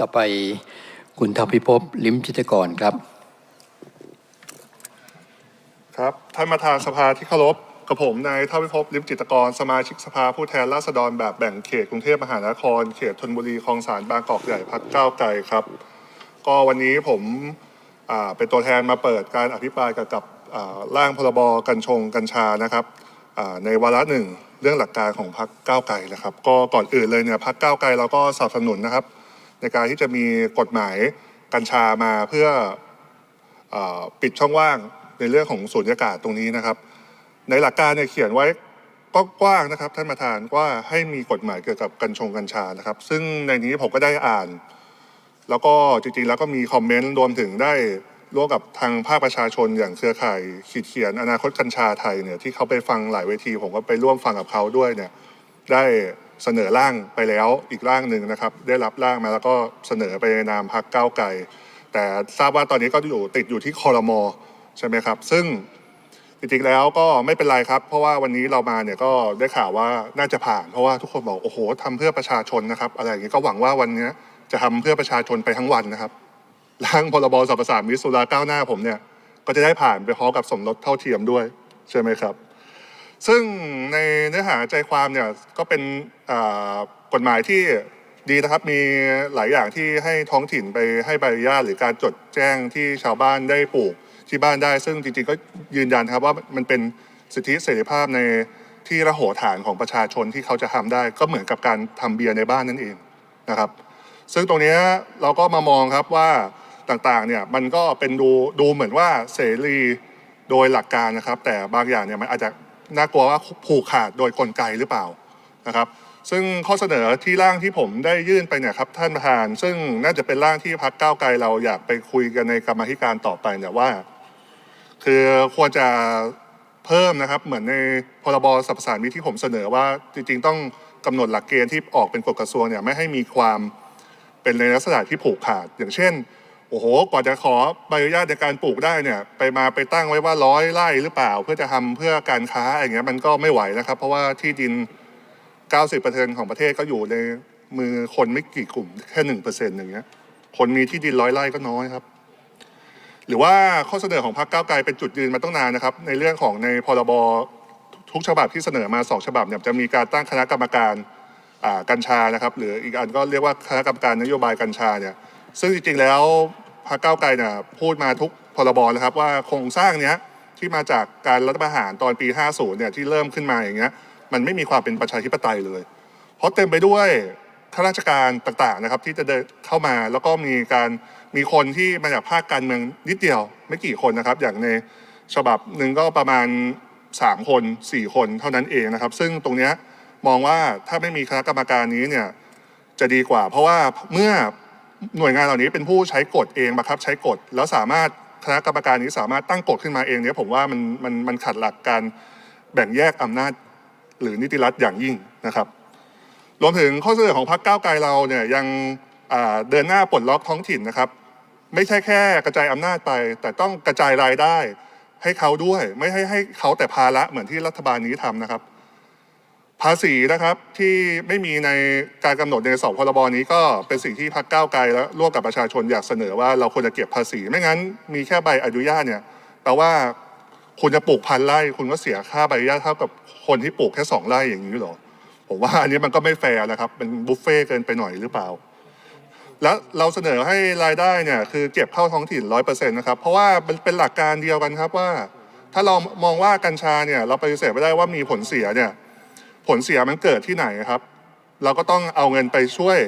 ต่อไปคุณทพิภพลิมจิตกรครับ ครับ ท่านประธานสภาที่เคารพกับผมนายเท่าพิภพลิมจิตกร สมาชิกสภาผู้แทนราษฎรแบบแบ่งเขตกรุงเทพมหานคร เขตธนบุรีคลองสารบางกอกใหญ่พักก้าวไกลครับ ก็วันนี้ผมเป็นตัวแทนมาเปิดการอภิปรายเกี่ยวกับร่างพรบกัญชงกัญชานะครับในวาระหนึ่งเรื่องหลักการของพักก้าวไกลนะครับ ก็ก่อนอื่นเลยเนี่ยพักก้าวไกลเราก็สนับสนุนนะครับ ในการที่จะมีกฎหมายกัญชามาเพื่อเอ่อปิดช่องว่างในเรื่องของสูญญากาศตรงนี้นะครับ ในหลักการเนี่ยเขียนไว้ก็กว้างนะครับท่านประธานว่าให้มีกฎหมายเกี่ยวกับกัญชงกัญชานะครับ ซึ่งในนี้ผมก็ได้อ่าน แล้วก็จริงๆแล้วก็มีคอมเมนต์รวมถึงได้ร่วมกับทางภาคประชาชนอย่างเครือข่ายขีดเขียนอนาคตกัญชาไทยเนี่ยที่เขาไปฟังหลายเวทีผมก็ไปร่วมฟังกับเขาด้วยเนี่ยได้ เสนอร่างไปแล้วอีกร่างหนึ่งนะครับ ได้รับร่างมาแล้วก็เสนอไปในนามพักก้าวไกลแต่ทราบว่าตอนนี้ก็อยู่ติดอยู่ที่คอรมอใช่ไหมครับ ซึ่งจริงๆแล้วก็ไม่เป็นไรครับ เพราะว่าวันนี้เรามาเนี่ยก็ได้ข่าวว่าน่าจะผ่าน เพราะว่าทุกคนบอกโอ้โหทำเพื่อประชาชนนะครับ อะไรอย่างนี้ก็หวังว่าวันนี้จะทำเพื่อประชาชนไปทั้งวันนะครับร่างพรบสรรพสามิตสุราก้าวหน้าผมเนี่ยก็จะได้ผ่านไปพร้อมกับสมรสเท่าเทียมด้วยใช่ไหมครับ ซึ่งในเนื้อหาใจความเนี่ยก็เป็นกฎหมายที่ดีนะครับมีหลายอย่างที่ให้ท้องถิ่นไปให้ใบอนุญาตหรือการจดแจ้งที่ชาวบ้านได้ปลูกที่บ้านได้ ซึ่งจริงๆก็ยืนยันครับว่ามันเป็นสิทธิเสรีภาพในที่ระโหฐานของประชาชนที่เขาจะทำได้ ก็เหมือนกับการทำเบียร์ในบ้านนั่นเองนะครับ ซึ่งตรงนี้เราก็มามองครับว่าต่างๆเนี่ยมันก็เป็นดูดูเหมือนว่าเสรีโดยหลักการนะครับ แต่บางอย่างเนี่ยมันอาจจะ น่ากลัวว่าผูกขาดโดยกลไกหรือเปล่านะครับ ซึ่งข้อเสนอที่ร่างที่ผมได้ยื่นไปเนี่ยครับท่านประธาน ซึ่งน่าจะเป็นร่างที่พักก้าวไกลเราอยากไปคุยกันในกรรมธิการต่อไปเนี่ยว่า คือควรจะเพิ่มนะครับ เหมือนในพรบสรรพสามิตที่ผมเสนอว่าจริงๆ ต้องกำหนดหลักเกณฑ์ที่ออกเป็นกฎกระทรวงเนี่ยไม่ให้มีความเป็นในลักษณะที่ผูกขาด อย่างเช่น โอ้โหกว่าจะขอใบอนุญาตในการปลูกได้เนี่ยไปมาไปตั้งไว้ว่าร้อยไร่หรือเปล่า เพื่อจะทำเพื่อการค้าอย่างเงี้ยมันก็ไม่ไหวนะครับ เพราะว่าที่ดิน 90%ของประเทศก็อยู่ในมือคนไม่กี่กลุ่มแค่หนึ่งเปอร์เซ็นต์อย่างเงี้ยคนมีที่ดินร้อยไร่ก็น้อยครับ หรือว่าข้อเสนอของพรรคก้าวไกลเป็นจุดยืนมาตั้งนานนะครับ ในเรื่องของในพรบทุกฉบับที่เสนอมาสองฉบับเนี่ยจะมีการตั้งคณะกรรมการกัญชานะครับ หรืออีกอันก็เรียกว่าคณะกรรมการนโยบายกัญชาเนี่ย ซึ่งจริงๆแล้วพรรคก้าวไกลเนี่ยพูดมาทุกพรบนะครับว่าโครงสร้างเนี้ยที่มาจากการรัฐประหารตอนปี 50 เนี่ยที่เริ่มขึ้นมาอย่างเงี้ยมันไม่มีความเป็นประชาธิปไตยเลย เพราะเต็มไปด้วยข้าราชการต่างๆนะครับที่จะเดินเข้ามาแล้วก็มีการมีคนที่มาจากภาคการเมืองนิดเดียวไม่กี่คนนะครับ อย่างในฉบับหนึ่งก็ประมาณ 3 คน 4 คนเท่านั้นเองนะครับ ซึ่งตรงเนี้ยมองว่าถ้าไม่มีคณะกรรมการนี้เนี่ยจะดีกว่า เพราะว่าเมื่อ หน่วยงานเหล่านี้เป็นผู้ใช้กฎเองบังคับใช้กฎแล้วสามารถคณะกรรมการนี้สามารถตั้งกฎขึ้นมาเองเนี่ยผมว่ามันมันมันขัดหลักการแบ่งแยกอำนาจหรือนิติรัฐอย่างยิ่งนะครับ รวมถึงข้อเสนอของพรรคก้าวไกลเราเนี่ยยังเดินหน้าปลดล็อกท้องถิ่นนะครับ ไม่ใช่แค่กระจายอำนาจไป แต่ต้องกระจายรายได้ให้เขาด้วย ไม่ให้ให้เขาแต่ภาระเหมือนที่รัฐบาลนี้ทำนะครับ ภาษีนะครับที่ไม่มีในการกำหนดในสองพรบนี้ก็เป็นสิ่งที่พรรคก้าไกลและร่วมกับประชาชนอยากเสนอว่าเราควรจะเก็บภาษี ไม่งั้นมีแค่ใบอนุญาตเนี่ยแปลว่าคุณจะปลูกพันไร่คุณก็เสียค่าใบอนุญาตเท่ากับคนที่ปลูกแค่สองไร่อย่างนี้หรอผมว่าอันนี้มันก็ไม่แฟร์นะครับเป็นบุฟเฟ่เกินไปหน่อยหรือเปล่า แล้วเราเสนอให้รายได้เนี่ยคือเก็บเข้าท้องถิ่นร้อยเปอร์เซ็นต์นะครับเพราะว่ามันเป็นหลักการเดียวกันครับว่า ถ้าเรามองว่ากัญชาเนี่ยเราปฏิเสธไม่ได้ว่ามีผลเสียเนี่ย ผลเสียมันเกิดที่ไหนครับ เราก็ต้องเอาเงินไปช่วย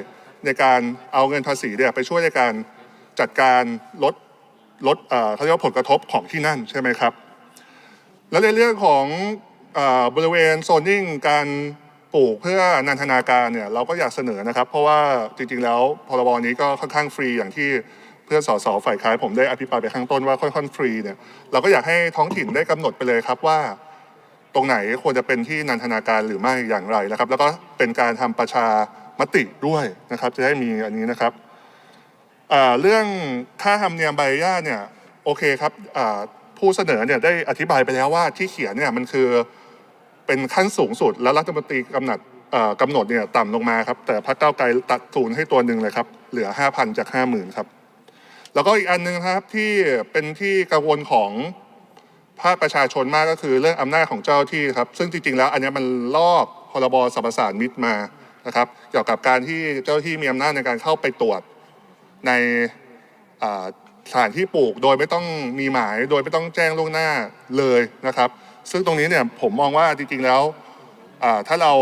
ในการเอาเงินภาษีเนี่ยไปช่วยในการจัดการลดลดเอ่อเขาเรียกว่าผลกระทบของที่นั่นใช่ไหมครับ แล้วในเรื่องของเออบริเวณโซนนิ่งการปลูกเพื่อนันทนาการเนี่ยเราก็อยากเสนอนะครับ เพราะว่าจริงๆแล้วพรบนี้ก็ค่อนข้างฟรีอย่างที่เพื่อนสสฝ่ายค้านผมได้อภิปรายไปข้างต้นว่าค่อนข้างฟรีเนี่ยเราก็อยากให้ท้องถิ่นได้กำหนดไปเลยครับว่า ตรงไหนควรจะเป็นที่นันทนาการหรือไม่อย่างไรนะครับ แล้วก็เป็นการทำประชามติด้วยนะครับ จะได้มีอันนี้นะครับเรื่องค่าธรรมเนียมใบอนุญาตเนี่ยโอเคครับผู้เสนอเนี่ยได้อธิบายไปแล้วว่าที่เขียนเนี่ยมันคือเป็นขั้นสูงสุด แล้วรัฐมนตรีกำหนดเอ่อกำหนดเนี่ยต่ำลงมาครับ แต่พรรคก้าไกลตัดศูนย์ให้ตัวหนึ่งเลยครับ เหลือ 5,000 จาก 50,000 ครับ แล้วก็อีกอันหนึงครับที่เป็นที่กังวลของ ภาคประชาชนมากก็คือเรื่องอำนาจของเจ้าที่ครับ ซึ่งจริงๆ แล้วอันนี้มันลอกพรบสรรพสานมิตมานะครับ เกี่ยวกับการที่เจ้าที่มีอำนาจในการเข้าไปตรวจในสถานที่ปลูกโดยไม่ต้องมีหมายโดยไม่ต้องแจ้งล่วงหน้าเลยนะครับ ซึ่งตรงนี้เนี่ยผมมองว่าจริงๆแล้วถ้าเรา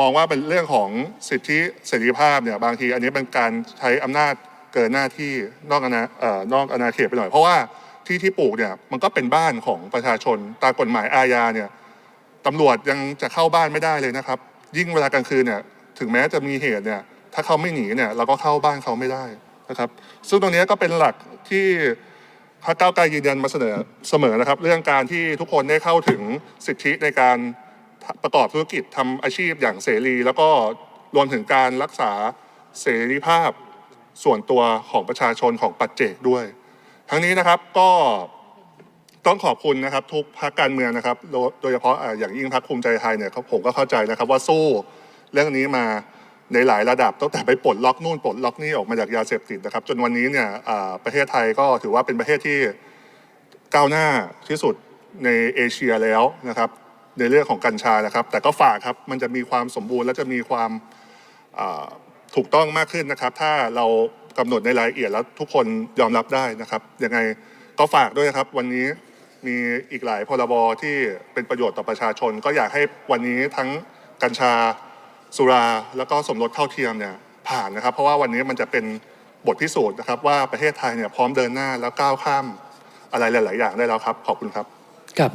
มองว่าเป็นเรื่องของสิทธิเสรีภาพเนี่ยบางทีอันนี้เป็นการใช้อำนาจเกินหน้าที่นอกอาณานอกอาณาเขตไปหน่อย เพราะว่า ที่ที่ปลูกเนี่ยมันก็เป็นบ้านของประชาชนตามกฎหมายอาญาเนี่ยตำรวจยังจะเข้าบ้านไม่ได้เลยนะครับ ยิ่งเวลากลางคืนเนี่ยถึงแม้จะมีเหตุเนี่ยถ้าเขาไม่หนีเนี่ยเราก็เข้าบ้านเขาไม่ได้นะครับ ซึ่งตรงนี้ก็เป็นหลักที่พรรคก้าวไกลยืนยันมาเสนอเสมอนะครับ เรื่องการที่ทุกคนได้เข้าถึงสิทธิในการประกอบธุรกิจทำอาชีพอย่างเสรี แล้วก็รวมถึงการรักษาเสรีภาพส่วนตัวของประชาชนของปัจเจกด้วย ทั้งนี้นะครับก็ต้องขอบคุณนะครับ ทุกพรรคการเมืองนะครับ โดยเฉพาะอย่างยิ่งพรรคภูมิใจไทยเนี่ยเขาผมก็เข้าใจนะครับว่าสู้เรื่องนี้มาในหลายระดับตั้งแต่ไปปลดล็อกนู่นปลดล็อกนี่ออกมาจากยาเสพติดนะครับ จนวันนี้เนี่ยประเทศไทยก็ถือว่าเป็นประเทศที่ก้าวหน้าที่สุดในเอเชียแล้วนะครับ ในเรื่องของกัญชานะครับ แต่ก็ฝากครับมันจะมีความสมบูรณ์และจะมีความ ถูกต้องมากขึ้นนะครับ ถ้าเรากำหนดในรายละเอียดแล้วทุกคนยอมรับได้นะครับยังไงก็ฝากด้วยนะครับ วันนี้มีอีกหลายพรบที่เป็นประโยชน์ต่อประชาชน ก็อยากให้วันนี้ทั้งกัญชาสุราแล้วก็สมรสเท่าเทียมเนี่ยผ่านนะครับ เพราะว่าวันนี้มันจะเป็นบทพิสูจน์นะครับว่าประเทศไทยเนี่ยพร้อมเดินหน้าแล้วก้าวข้ามอะไรหลาย ๆ อย่างได้แล้วครับ ขอบคุณครับครับ